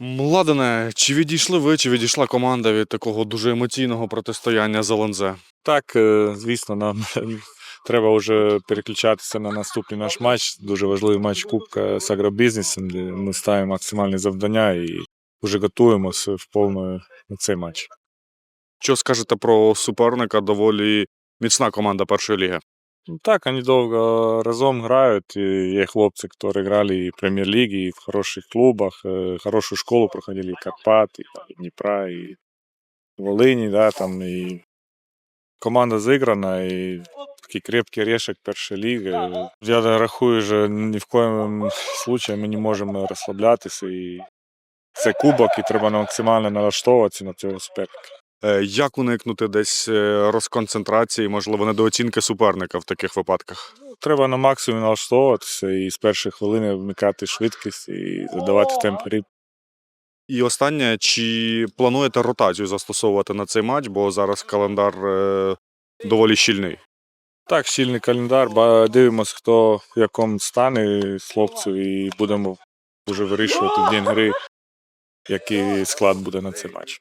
Владине, чи відійшли ви, чи відійшла команда від такого дуже емоційного протистояння з ЛНЗ? Так, е, звісно, нам треба вже переключатися на наступний наш матч. Дуже важливий матч Кубка з агробізнесом, де ми ставимо максимальні завдання і вже готуємося в повну на цей матч. Що скажете про суперника? Доволі міцна команда першої ліги. Ну, Так, вони довго разом грають. І є хлопці, які грали і в прем'єр-лігі, і в хороших клубах, е, хорошу школу проходили, і Карпат, і, там, Дніпра, і Волині, да, там, і команда зіграна, і такий крепкий орешек першої ліги. Я рахую, що ні в коєму случаї ми не можемо розслаблятися. І це кубок, і треба максимально налаштовуватися на цього суперника. Е, Як уникнути десь е, розконцентрації, можливо, недооцінки суперника в таких випадках? Треба на максимум налаштовуватися і з першої хвилини вмикати швидкість і задавати темп гри. І останнє, чи плануєте ротацію застосовувати на цей матч, бо зараз календар е, доволі щільний. Так, щільний календар, дивимося, хто в якому стані з хлопців, і будемо вже вирішувати в день гри, який склад буде на цей матч.